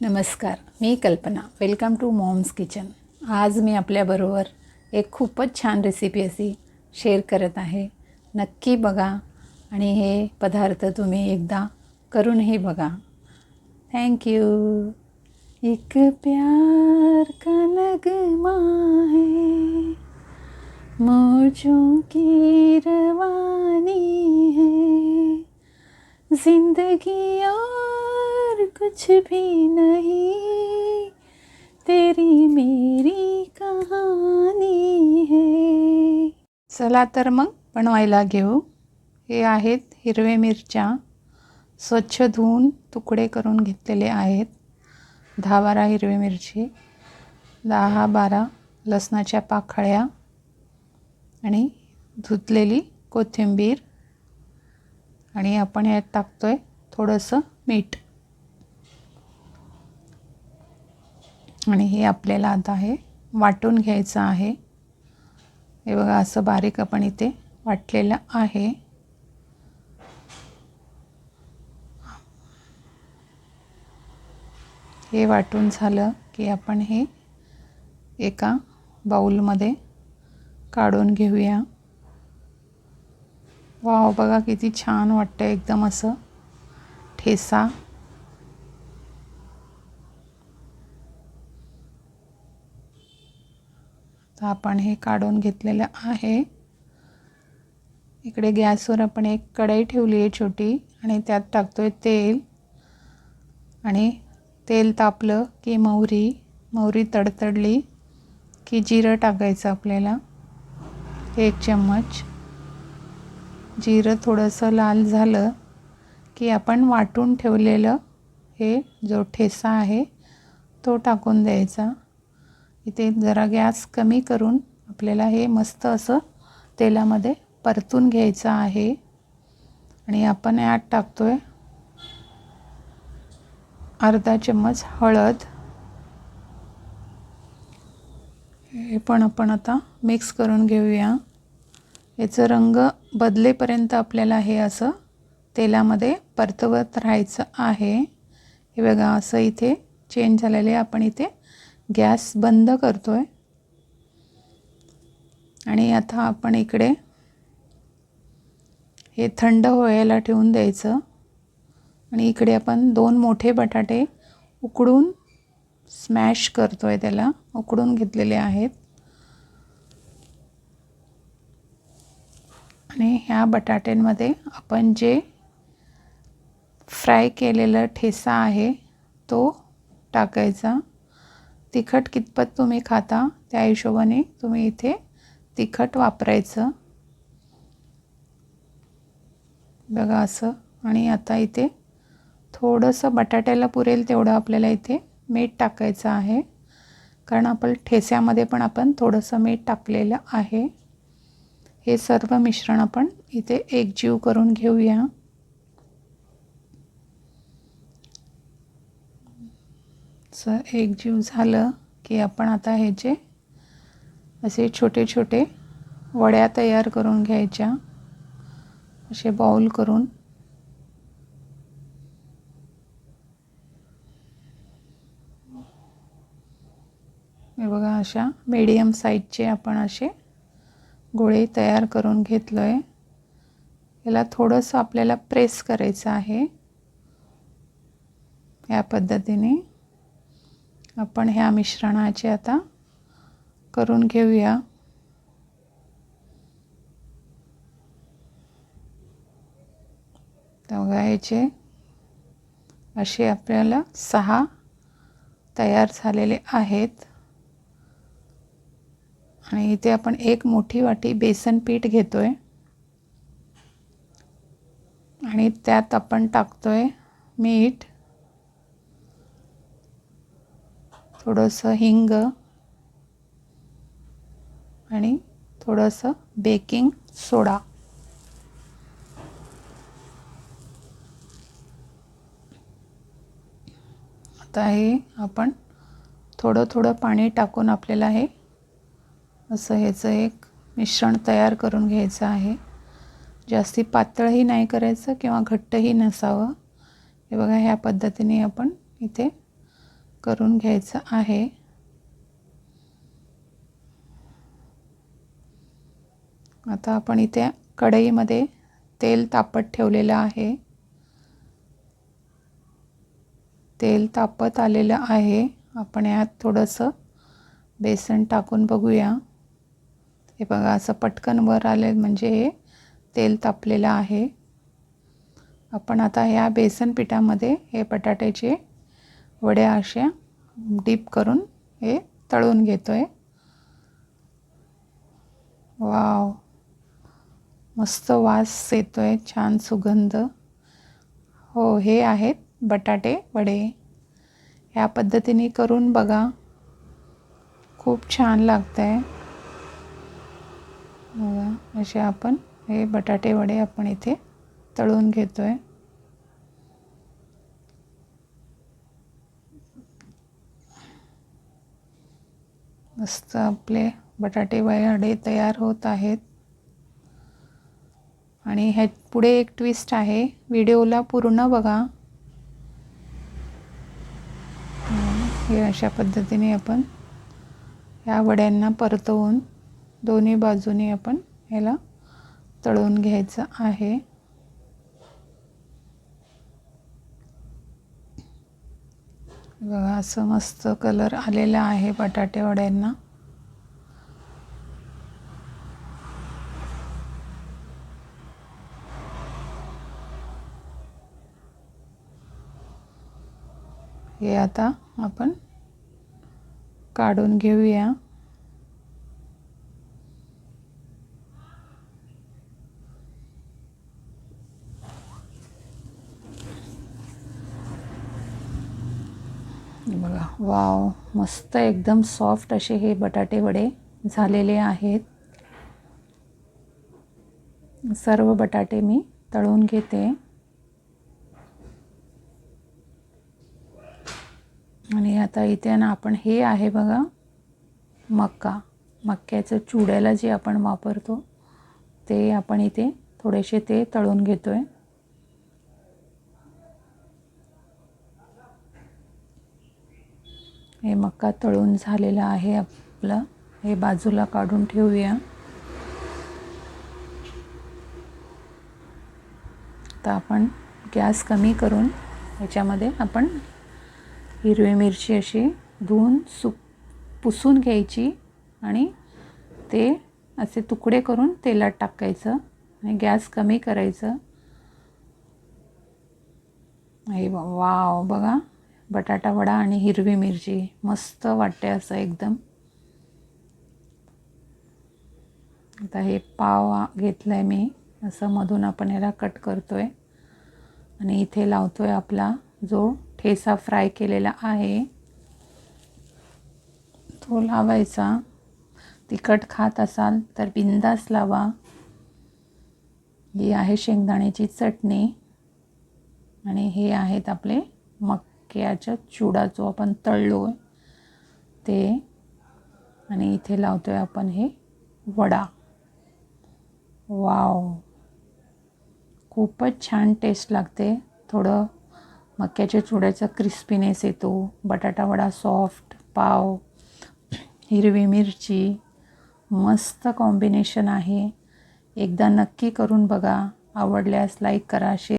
नमस्कार मी कल्पना. Welcome to moms kitchen आज मी आपल्याबरोबर एक खूपच छान रेसिपी अशी शेअर करत आहे. नक्की बघा आणि हे पदार्थ तुम्ही एकदा करूनही बघा. थँक्यू एक प्यार का नगमा है? मौजों की रवानी है? जिंदगी और कुछ भी नहीं। तेरी मेरी कहानी है। चला तर मग बनवायला घेऊ। हे आहेत हिरवे मिरच्या स्वच्छ धुवून तुकडे करून घेतलेले आहेत. दहा बारा हिरवी मिरची दहा बारा लसणाच्या पाखळ्या आणि धुतलेली कोथिंबीर. आणि आपण यात आहे थोडंसं मीठ. आणि हे आपल्याला आता हे वाटून घ्यायचं आहे. हे बघा असं बारीक आपण इथे वाटलेलं आहे. हे वाटून झालं की आपण हे एका बाऊलमध्ये काढून घेऊया. वाव बघा किती छान वाटतं एकदम असं ठेसा असं आपण हे काढून घेतलेलं आहे. इकडे गॅसवर आपण एक कढई ठेवली आहे छोटी आणि त्यात टाकतो आहे तेल. आणि तेल तापलं की मोहरी मोहरी तडतडली की जिरं टाकायचं आपल्याला. एक चम्मच. जिरं थोडंसं लाल झालं की आपण वाटून ठेवलेलं हे जो ठेसा आहे तो टाकून द्यायचा. इथे जरा गॅस कमी करून आपल्याला हे मस्त असं तेलामध्ये परतून घ्यायचं आहे. आणि आपण यात टाकतो आहे अर्धा चम्मच हळद. हे पण आपण आता मिक्स करून घेऊया. याचं रंग बदलेपर्यंत आपल्याला हे असं तेलामध्ये परतवत राहायचं आहे. हे बघा असं इथे चेंज झालेले आपण इथे गॅस बंद करतो आहे आणि आता आपण इकडे हे थंड व्हायला ठेवून द्यायचं. आणि इकडे आपण दोन मोठे बटाटे उकडून स्मॅश करतो आहे त्याला. उकडून घेतलेले आहेत. आणि ह्या बटाट्यांमध्ये आपण जे फ्राय केलेलं ठेसा आहे तो टाकायचा. तिखट कितपत तुम्ही खाता त्या हिशोबाने तुम्ही इथे तिखट वापरायचं. बघा असं. आणि आता इथे थोडंसं बटाट्याला पुरेल तेवढं आपल्याला इथे मीठ टाकायचं आहे. कारण आपण ठेस्यामध्ये पण आपण थोडंसं मीठ टाकलेलं आहे. हे सर्व मिश्रण आपण इथे एकजीव करून घेऊया. स एकजीव झालं की आपण आता ह्याचे असे छोटे छोटे वड्या तयार करून घ्यायच्या असे बाऊल करून. हे बघा अशा मीडियम साईजचे आपण असे गोळे तयार करून घेतलो आहे याला थोडंसं आपल्याला प्रेस करायचं आहे. या पद्धतीने. आपण ह्या मिश्रणाचे आता करून घेऊया. बघा याचे असे आपल्याला सहा तयार झालेले आहेत. आणि इथे आपण एक मोठी वाटी बेसन पीठ घेतो आहे आणि त्यात आपण टाकतो आहे मीठ. थोडंसं हिंग आणि थोडंसं बेकिंग सोडा. आता हे आपण थोडं थोडं पाणी टाकून आपल्याला हे असं ह्याचं एक मिश्रण तयार करून घ्यायचं आहे. जास्ती पातळही नाही करायचं किंवा घट्टही नसावं. हे बघा ह्या पद्धतीने आपण इथे करून घ्यायचं आहे. आता आपण इथे कढईमध्ये तेल तापत ठेवलेलं आहे. तेल तापत आलेलं आहे. आपण यात थोडंसं बेसन टाकून बघूया. हे बघा असं पटकन वर आले म्हणजे हे तेल तापलेलं आहे. आपण आता ह्या बेसन पिठामध्ये हे बटाट्याचे वड्या अशा डीप करून हे तळून घेतो आहे वाव. मस्त वास येतो आहे छान सुगंध. हो हे आहेत बटाटे वडे. ह्या पद्धतीने करून बघा. खूप छान लागतं आहे बघा असे आपण हे बटाटे वडे आपण इथे तळून घेतो आहे मस्त आपले बटाटे वडे तयार होत आहेत. आणि ह्या पुढे एक ट्विस्ट आहे. व्हिडिओला पूर्ण बघा. हे अशा पद्धतीने आपण या वड्यांना परतवून दोन्ही बाजूने आपण ह्याला तळून घ्यायचं आहे. बघा असं मस्त कलर आलेला आहे बटाटे वड्यांना. हे आता आपण काढून घेऊया. बघा. वाव मस्त एकदम सॉफ्ट असे हे बटाटे वडे झालेले आहेत. सर्व बटाटे मी तळून घेते. आणि आता इथे ना आपण हे आहे बघा मक्का. मक्क्याचं चुड्याला जे आपण वापरतो ते आपण इथे थोडेसे ते तळून घेतो आहे हे मका तळून झालेलं आहे आपलं. हे बाजूला काढून ठेवूया. तर आपण गॅस कमी करून ह्याच्यामध्ये आपण हिरवी मिरची अशी धुवून सुक पुसून घ्यायची आणि ते असे तुकडे करून तेलात टाकायचं आणि गॅस कमी करायचं. हे वाव बघा. बटाटा वडा आणि हिरवी मिरची. मस्त वाटते असं एकदम. आता हे पाव घेतलं आहे मी. असं मधून आपण याला कट करतो आहे आणि इथे लावतो आहे आपला जो ठेसा फ्राय केलेला आहे. तो लावायचा. तिखट खात असाल तर बिंदास लावा. ही आहे शेंगदाण्याची चटणी. आणि हे आहेत आपले मक्याच्या चुडा जो आपण तळलो ते आणि इथे लावतो आहे आपण हे वडा. वाव. खूपच छान टेस्ट लागते. थोडं मक्याच्या चुड्याचा क्रिस्पीनेस येतो बटाटा वडा सॉफ्ट पाव हिरवी मिरची मस्त कॉम्बिनेशन आहे. एकदा नक्की करून बघा. आवडल्यास लाईक करा शेअर